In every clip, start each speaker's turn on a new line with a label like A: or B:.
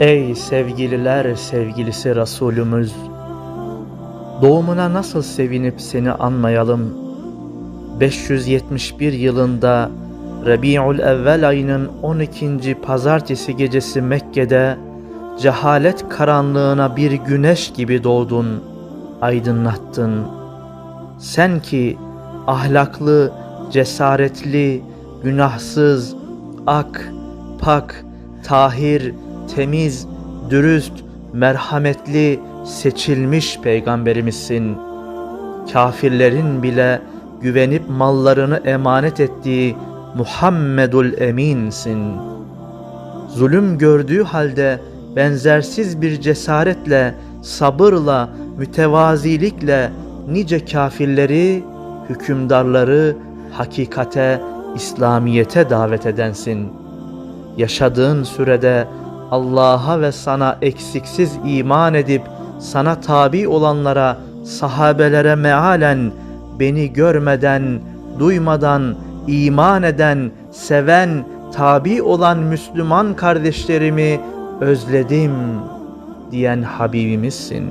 A: Ey sevgililer sevgilisi Resulümüz! Doğumuna nasıl sevinip seni anmayalım? 571 yılında Rabiul Evvel ayının 12. pazartesi gecesi Mekke'de cehalet karanlığına bir güneş gibi doğdun, aydınlattın. Sen ki ahlaklı, cesaretli, günahsız, ak, pak, tahir, temiz, dürüst, merhametli, seçilmiş peygamberimizsin. Kafirlerin bile güvenip mallarını emanet ettiği Muhammedul Emin'sin. Zulüm gördüğü halde benzersiz bir cesaretle, sabırla, mütevazilikle nice kafirleri, hükümdarları hakikate, İslamiyete davet edensin. Yaşadığın sürede Allah'a ve sana eksiksiz iman edip sana tabi olanlara, sahabelere mealen beni görmeden, duymadan, iman eden, seven, tabi olan Müslüman kardeşlerimi özledim diyen Habibimizsin.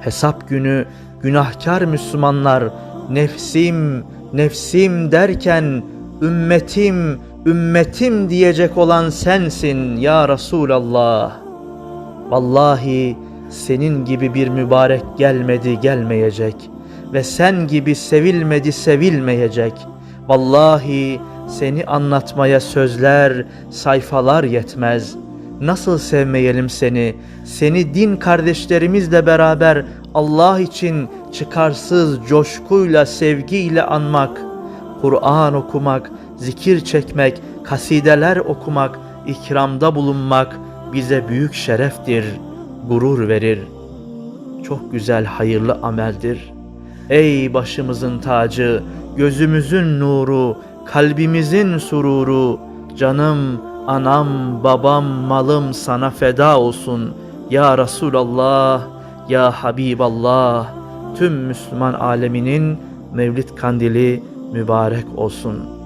A: Hesap günü günahkar Müslümanlar nefsim, nefsim derken ümmetim, ümmetim diyecek olan sensin ya Resulallah. Vallahi senin gibi bir mübarek gelmedi gelmeyecek ve sen gibi sevilmedi sevilmeyecek. Vallahi seni anlatmaya sözler, sayfalar yetmez. Nasıl sevmeyelim seni? Seni din kardeşlerimizle beraber Allah için çıkarsız coşkuyla, sevgiyle anmak, Kur'an okumak, zikir çekmek, kasideler okumak, ikramda bulunmak bize büyük şereftir, gurur verir. Çok güzel hayırlı ameldir. Ey başımızın tacı, gözümüzün nuru, kalbimizin sururu, canım, anam, babam, malım sana feda olsun. Ya Resulallah, ya Habiballah, tüm Müslüman aleminin Mevlid kandili mübarek olsun.''